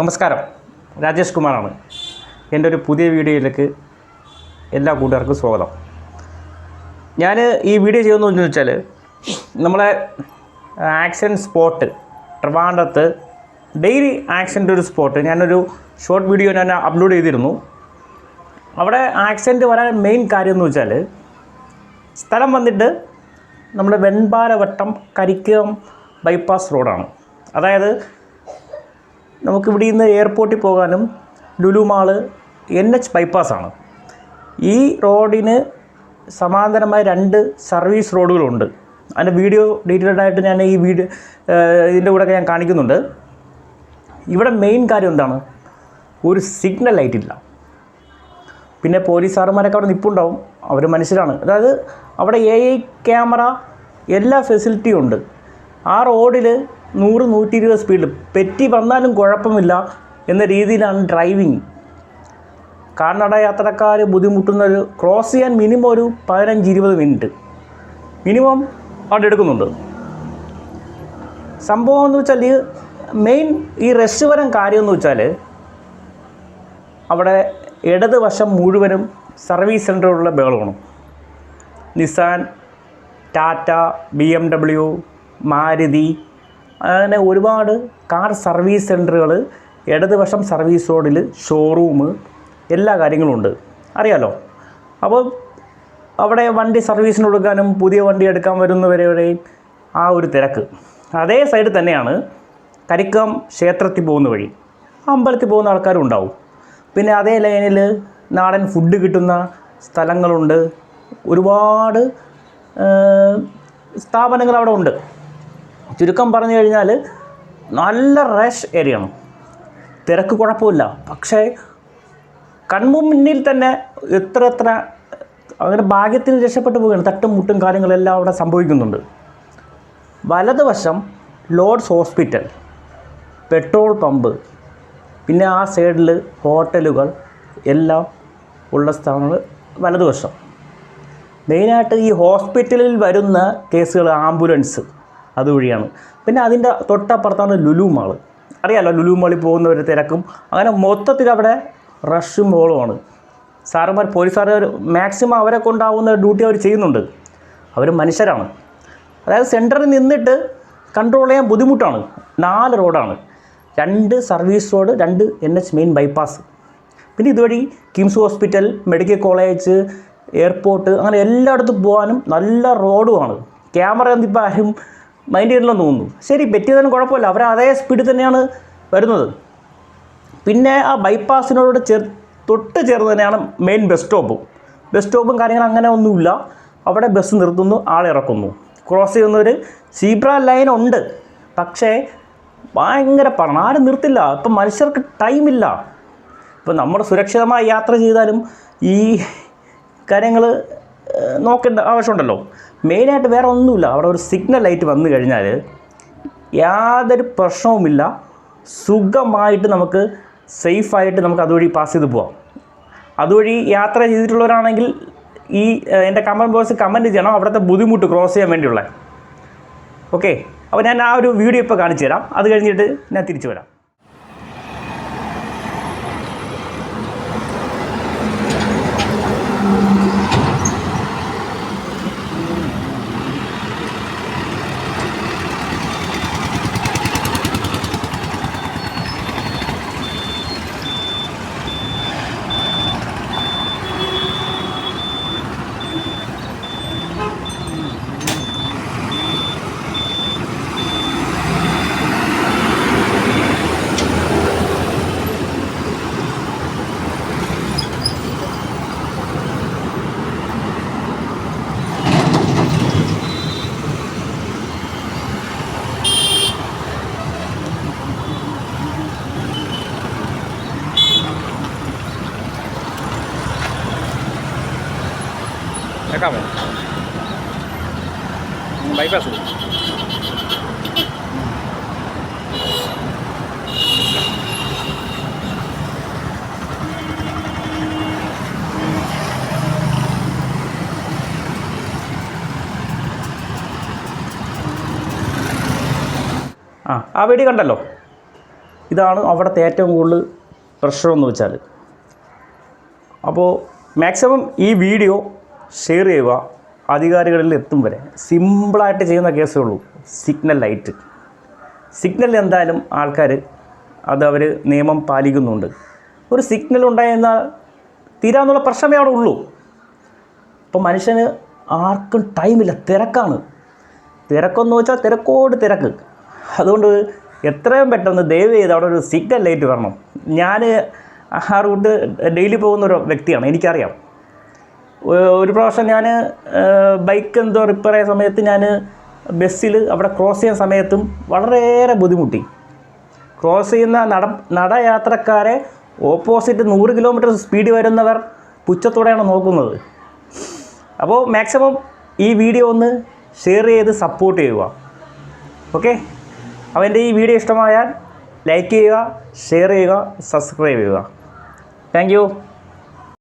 നമസ്കാരം. രാജേഷ് കുമാറാണ്. എന്റെ ഒരു പുതിയ വീഡിയോയിലേക്ക് എല്ലാ കൂട്ടുകാർക്കും സ്വാഗതം. ഞാൻ ഈ വീഡിയോ ചെയ്യുന്നതെന്ന് വെച്ചാൽ നമ്മളെ ആക്ഷൻ സ്പോട്ട് ട്രിവാൻഡ്രത്ത് ഡെയിലി ആക്സിഡന്റ് ഒരു സ്പോട്ട് ഞാനൊരു ഷോർട്ട് വീഡിയോ ഞാൻ അപ്ലോഡ് ചെയ്തിരുന്നു. അവിടെ ആക്സിഡന്റ് വരാൻ മെയിൻ കാര്യം എന്ന് വെച്ചാൽ സ്ഥലം വന്നിട്ട് നമ്മുടെ വെൺപാലവട്ടം കരിക്കം ബൈപ്പാസ് റോഡാണ്. അതായത് നമുക്ക് ഇവിടെ നിന്ന് എയർപോർട്ടിൽ പോകാനും ലുലു മാൾ എൻ എച്ച് ബൈപ്പാസാണ് ഈ റോഡിന് സമാന്തരമായ രണ്ട് സർവീസ് റോഡുകളുണ്ട് അതിന്റെ വീഡിയോ ഡീറ്റെയിൽഡ് ആയിട്ട് ഞാൻ ഈ വീഡിയോ ഇതിന്റെ കൂടെ ഞാൻ കാണിക്കുന്നുണ്ട്. ഇവിടെ മെയിൻ കാര്യം എന്താണ്? ഒരു സിഗ്നൽ ലൈറ്റ് ഇല്ല. പിന്നെ പോലീസ് സാറുമാരൊക്കെ അവിടെ നിപ്പുണ്ടാവും. അവർ മനുഷ്യരാണ്. അതായത് അവിടെ എ ഐ ക്യാമറ എല്ലാ ഫെസിലിറ്റിയും ഉണ്ട്. ആ റോഡിൽ നൂറ് നൂറ്റി ഇരുപത് സ്പീഡിൽ പെറ്റി വന്നാലും കുഴപ്പമില്ല എന്ന രീതിയിലാണ് ഡ്രൈവിങ് കാൽനട യാത്രക്കാർ ബുദ്ധിമുട്ടുന്ന ക്രോസ് ചെയ്യാൻ മിനിമം ഒരു പതിനഞ്ച് ഇരുപത് മിനിറ്റ് മിനിമം അവിടെ എടുക്കുന്നുണ്ട്. സംഭവം എന്ന് വെച്ചാൽ മെയിൻ ഈ റെസ്റ്റ് കാര്യം എന്ന് വെച്ചാൽ അവിടെ ഇടത് വശം മുഴുവനും സർവീസ് സെന്ററുള്ള ബഹളമാണ്. Nissan Tata B M W Maruti അങ്ങനെ ഒരുപാട് കാർ സർവീസ് സെന്ററുകൾ ഇടതുവശം സർവീസ് റോഡിൽ ഷോറൂം എല്ലാ കാര്യങ്ങളും ഉണ്ട്. അറിയാലോ? അപ്പോൾ അവിടെ വണ്ടി സർവീസിന് കൊടുക്കാനും പുതിയ വണ്ടി എടുക്കാൻ വരുന്നവരെയും ആ ഒരു തിരക്ക്. അതേ സൈഡ് തന്നെയാണ് കരിക്കം ക്ഷേത്രത്തിൽ പോകുന്ന വഴി. അമ്പലത്തിൽ പോകുന്ന ആൾക്കാരും ഉണ്ടാവും. പിന്നെ അതേ ലൈനിൽ നാടൻ ഫുഡ് കിട്ടുന്ന സ്ഥലങ്ങളുണ്ട്. ഒരുപാട് സ്ഥാപനങ്ങൾ അവിടെ ഉണ്ട്. ചുരുക്കം പറഞ്ഞു കഴിഞ്ഞാൽ നല്ല റഷ് ഏരിയയാണ്. തിരക്ക് കുഴപ്പമില്ല. പക്ഷേ കൺമുന്നിൽ തന്നെ എത്ര എത്ര അങ്ങനെ ഭാഗ്യത്തിന് രക്ഷപ്പെട്ടു പോവുകയാണ്. തട്ടും മുട്ടും കാര്യങ്ങളെല്ലാം അവിടെ സംഭവിക്കുന്നുണ്ട്. വലതുവശം ലോഡ്സ് ഹോസ്പിറ്റൽ പെട്രോൾ പമ്പ് പിന്നെ ആ സൈഡിൽ ഹോട്ടലുകൾ എല്ലാം ഉള്ള സ്ഥലങ്ങൾ വലതുവശം. മെയിനായിട്ട് ഈ ഹോസ്പിറ്റലിൽ വരുന്ന കേസുകൾ ആംബുലൻസ്. അതുവഴിയാണ്. പിന്നെ അതിന്റെ തൊട്ടപ്പുറത്താണ് ലുലു മാൾ അറിയാലോ ലുലു മാളിൽ പോകുന്ന ഒരു തിരക്കും. അങ്ങനെ മൊത്തത്തിൽ അവിടെ റഷും ബോളുമാണ് സാറന്മാർ പോലീസുകാർ മാക്സിമം അവരെ കൊണ്ടാവുന്ന ഡ്യൂട്ടി അവർ ചെയ്യുന്നുണ്ട്. അവർ മനുഷ്യരാണ്. അതായത് സെന്ററിൽ നിന്നിട്ട് കൺട്രോൾ ചെയ്യാൻ ബുദ്ധിമുട്ടാണ്. നാല് റോഡാണ് രണ്ട് സർവീസ് റോഡ് രണ്ട് എൻ എച്ച് മെയിൻ ബൈപ്പാസ് പിന്നെ ഇതുവഴി KIMS hospital medical college airport അങ്ങനെ എല്ലായിടത്തും പോകാനും നല്ല റോഡുമാണ് ക്യാമറ എന്തിപ്പോൾ ആരും മൈൻഡ് ചെയ്തില്ലെന്ന് തോന്നുന്നു. ശരി പറ്റിയതിനും കുഴപ്പമില്ല. അവർ അതേ സ്പീഡിൽ തന്നെയാണ് വരുന്നത്. പിന്നെ ആ ബൈപ്പാസിനോട് ചേർ തൊട്ട് ചേർന്ന് തന്നെയാണ് മെയിൻ ബസ് സ്റ്റോപ്പും ബസ് സ്റ്റോപ്പും കാര്യങ്ങൾ അങ്ങനെ ഒന്നുമില്ല. അവിടെ ബസ് നിർത്തുന്നു ആളെ ഇറക്കുന്നു. ക്രോസ് ചെയ്യുന്നവർ സീബ്ര ലൈൻ ഉണ്ട്. പക്ഷേ ഭയങ്കര പറഞ്ഞു ആരും നിർത്തില്ല. ഇപ്പം മനുഷ്യർക്ക് ടൈമില്ല ഇപ്പം നമ്മൾ സുരക്ഷിതമായി യാത്ര ചെയ്താലും ഈ കാര്യങ്ങൾ നോക്കേണ്ട ആവശ്യമുണ്ടല്ലോ. മെയിനായിട്ട് വേറെ ഒന്നുമില്ല. അവിടെ ഒരു സിഗ്നൽ ലൈറ്റ് വന്നു കഴിഞ്ഞാൽ യാതൊരു പ്രശ്നവുമില്ല. സുഖമായിട്ട് നമുക്ക് സേഫായിട്ട് നമുക്ക് അതുവഴി പാസ് ചെയ്ത് പോവാം. അതുവഴി യാത്ര ചെയ്തിട്ടുള്ളവരാണെങ്കിൽ ഈ എന്റെ കമന്റ് ബോക്സ് കമന്റ് ചെയ്യണം. അവിടുത്തെ ബുദ്ധിമുട്ട് ക്രോസ് ചെയ്യാൻ വേണ്ടിയുള്ള. ഓക്കെ അപ്പോൾ ഞാൻ ആ ഒരു വീഡിയോ ഇപ്പോൾ കാണിച്ചു തരാം അത് കഴിഞ്ഞിട്ട് ഞാൻ തിരിച്ചു വരാം. കേൾക്കാമോ ബൈപ്പാസ് ആ ആ വീഡിയോ കണ്ടല്ലോ. ഇതാണ് അവിടുത്തെ ഏറ്റവും കൂടുതൽ എന്ന് വെച്ചാൽ അപ്പോൾ മാക്സിമം ഈ വീഡിയോ ഷെയർ ചെയ്യുക അധികാരികളിൽ എത്തും വരെ. സിമ്പിളായിട്ട് ചെയ്യുന്ന കേസേ ഉള്ളൂ സിഗ്നൽ ലൈറ്റ് സിഗ്നൽ എന്തായാലും ആൾക്കാർ അത് അവർ നിയമം പാലിക്കുന്നുണ്ട്. ഒരു സിഗ്നൽ ഉണ്ടായിരുന്നാൽ തീരാന്നുള്ള പ്രശ്നമേ അവിടെ ഉള്ളൂ. ഇപ്പം മനുഷ്യന് ആർക്കും ടൈമില്ല തിരക്കാണ്. തിരക്കെന്ന് വെച്ചാൽ തിരക്കോട് തിരക്ക്. അതുകൊണ്ട് എത്രയും പെട്ടെന്ന് ദയവ് ചെയ്ത് അവിടെ ഒരു സിഗ്നൽ ലൈറ്റ് വരണം. ഞാൻ ആ റൂട്ട് ഡെയിലി പോകുന്ന ഒരു വ്യക്തിയാണ് എനിക്കറിയാം. ഒരു പ്രാവശ്യം ഞാൻ ബൈക്ക് എന്തോ റിപ്പയർ ആയ സമയത്ത് ഞാൻ ബസ്സിൽ അവിടെ ക്രോസ് ചെയ്യുന്ന സമയത്തും വളരെയേറെ ബുദ്ധിമുട്ടി. ക്രോസ് ചെയ്യുന്ന നട നടയാത്രക്കാരെ ഓപ്പോസിറ്റ് നൂറ് കിലോമീറ്റർ സ്പീഡ് വരുന്നവർ പുച്ഛത്തോടെയാണ് നോക്കുന്നത്. അപ്പോൾ മാക്സിമം ഈ വീഡിയോ ഒന്ന് ഷെയർ ചെയ്ത് സപ്പോർട്ട് ചെയ്യുക. ഓക്കെ അപ്പോൾ എന്റെ ഈ വീഡിയോ ഇഷ്ടമായാൽ ലൈക്ക് ചെയ്യുക ഷെയർ ചെയ്യുക സബ്സ്ക്രൈബ് ചെയ്യുക. താങ്ക്